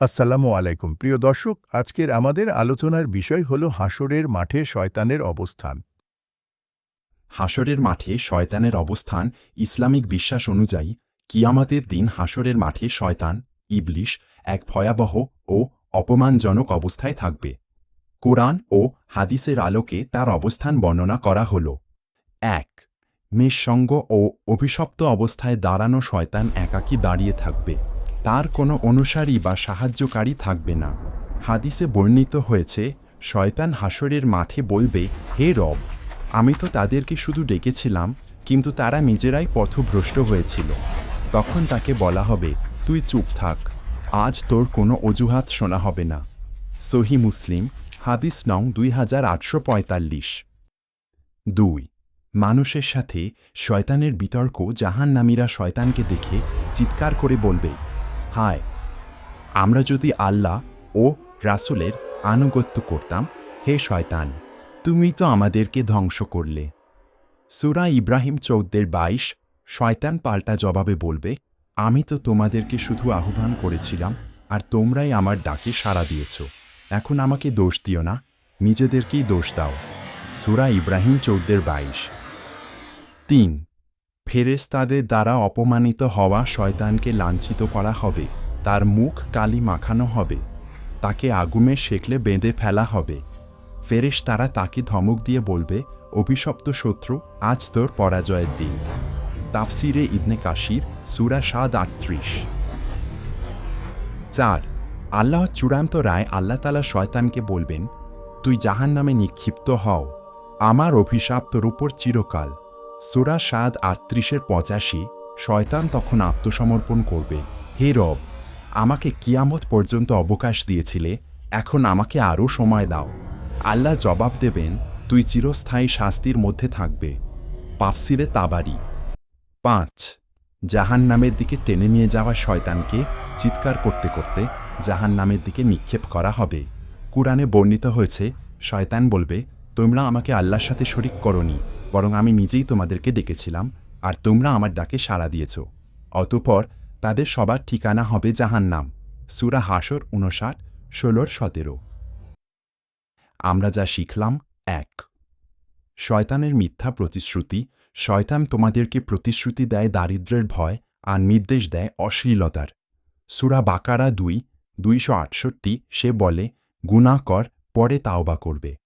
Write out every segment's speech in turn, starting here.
আসসালামু আলাইকুম। প্রিয় দর্শক, আজকের আমাদের আলোচনার বিষয় হল হাসরের মাঠে শয়তানের অবস্থান। হাসরের মাঠে শয়তানের অবস্থান ইসলামিক বিশ্বাস অনুযায়ী কিয়ামাতের দিন হাসরের মাঠে শয়তান, ইবলিশ এক ভয়াবহ ও অপমানজনক অবস্থায় থাকবে। কোরআন ও হাদিসের আলোকে তার অবস্থান বর্ণনা করা হল। এক, নিঃসঙ্গ ও অভিশপ্ত অবস্থায় দাঁড়ানো শয়তান একাকী দাঁড়িয়ে থাকবে। তার কোনো অনুসারী বা সাহায্যকারী থাকবে না। হাদিসে বর্ণিত হয়েছে, শয়তান হাসরের মাঠে বলবে, হে রব, আমি তো তাদেরকে শুধু ডেকেছিলাম, কিন্তু তারা নিজেরাই পথভ্রষ্ট হয়েছিল। তখন তাকে বলা হবে, তুই চুপ থাক, আজ তোর কোনো অজুহাত শোনা হবে না। সহি মুসলিম, হাদিস নং দুই হাজার আটশো পঁয়তাল্লিশ। দুই, মানুষের সাথে শয়তানের বিতর্ক জাহান্নামীরা শয়তানকে দেখে চিৎকার করে বলবে হায়। আমরা যদি আল্লাহ ও রাসুলের আনুগত্য করতাম, হে শয়তান, তুমি তো আমাদেরকে ধ্বংস করলে। সুরা ইব্রাহিম চৌদ্দের বাইশ, শয়তান পাল্টা জবাবে বলবে, আমি তো তোমাদেরকে শুধু আহ্বান করেছিলাম, আর তোমরাই আমার ডাকে সাড়া দিয়েছ। এখন আমাকে দোষ দিও না, নিজেদেরকেই দোষ দাও। সুরা ইব্রাহিম চৌদ্দের বাইশ। তিন ফেরেস্তাদের দ্বারা অপমানিত হওয়া শয়তানকে লাঞ্ছিত করা হবে। তার মুখ কালি মাখানো হবে। তাকে আগুমে সেকলে বেঁধে ফেলা হবে। ফেরেশ তারা তাকে ধমক দিয়ে বলবে, অভিশপ্ত শত্রু, আজ তোর পরাজয়ের দিন। তাফসিরে ইবনে কাশির সুরা সাদ আটত্রিশ। চার, আল্লাহ চূড়ান্ত রায় আল্লাহ তালা শয়তানকে বলবেন, তুই জাহান নামে নিক্ষিপ্ত হও। আমার অভিশাপ তোর উপর চিরকাল। সুরা সাদ আটত্রিশের পঁচাশি, শয়তান তখন আত্মসমর্পণ করবে। হে রব, আমাকে কিয়ামত পর্যন্ত অবকাশ দিয়েছিলে, এখন আমাকে আরও সময় দাও। আল্লাহ জবাব দেবেন, তুই চিরস্থায়ী শাস্তির মধ্যে থাকবে। পাফসিরে তাবারি। পাঁচ জাহান নামের দিকে টেনে নিয়ে যাওয়া শয়তানকে চিৎকার করতে করতে জাহান নামের দিকে নিক্ষেপ করা হবে। কুরআনে বর্ণিত হয়েছে, শয়তান বলবে, তোমরা আমাকে আল্লাহর সাথে শরিক করনি। বরং আমি নিজেই তোমাদেরকে ডেকেছিলাম, আর তোমরা আমার ডাকে সাড়া দিয়েছ। অতপর তাদের সবার ঠিকানা হবে জাহান্নাম, সুরা হাসর উনষাট ষোলোর সতেরো। আমরা যা শিখলাম, এক। শয়তানের মিথ্যা প্রতিশ্রুতি, শয়তান তোমাদেরকে প্রতিশ্রুতি দেয় দারিদ্র্যের ভয়, আর নির্দেশ দেয় অশ্লীলতার। সুরা বাকারা দুই, দুইশো আটষট্টি, সে বলে গুণা কর, পরে তাওবা করবে।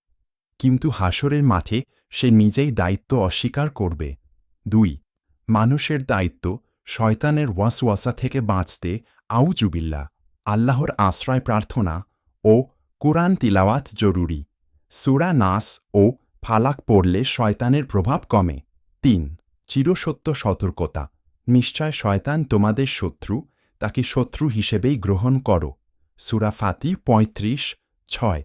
কিন্তু হাসরের মাঠে সে নিজেই দায়িত্ব অস্বীকার করবে। দুই, মানুষের দায়িত্ব শয়তানের ওয়াসওয়াসা থেকে বাঁচতে আউজুবিল্লা আল্লাহর আশ্রয় প্রার্থনা ও কোরআন তিলাওয়াত জরুরি। সুরা নাস ও ফালাক পড়লে শয়তানের প্রভাব কমে। তিন, চিরসত্য সতর্কতা। নিশ্চয় শয়তান তোমাদের শত্রু, তাকে শত্রু হিসেবেই গ্রহণ করো। সুরা ফাতি পঁয়ত্রিশ, ছয়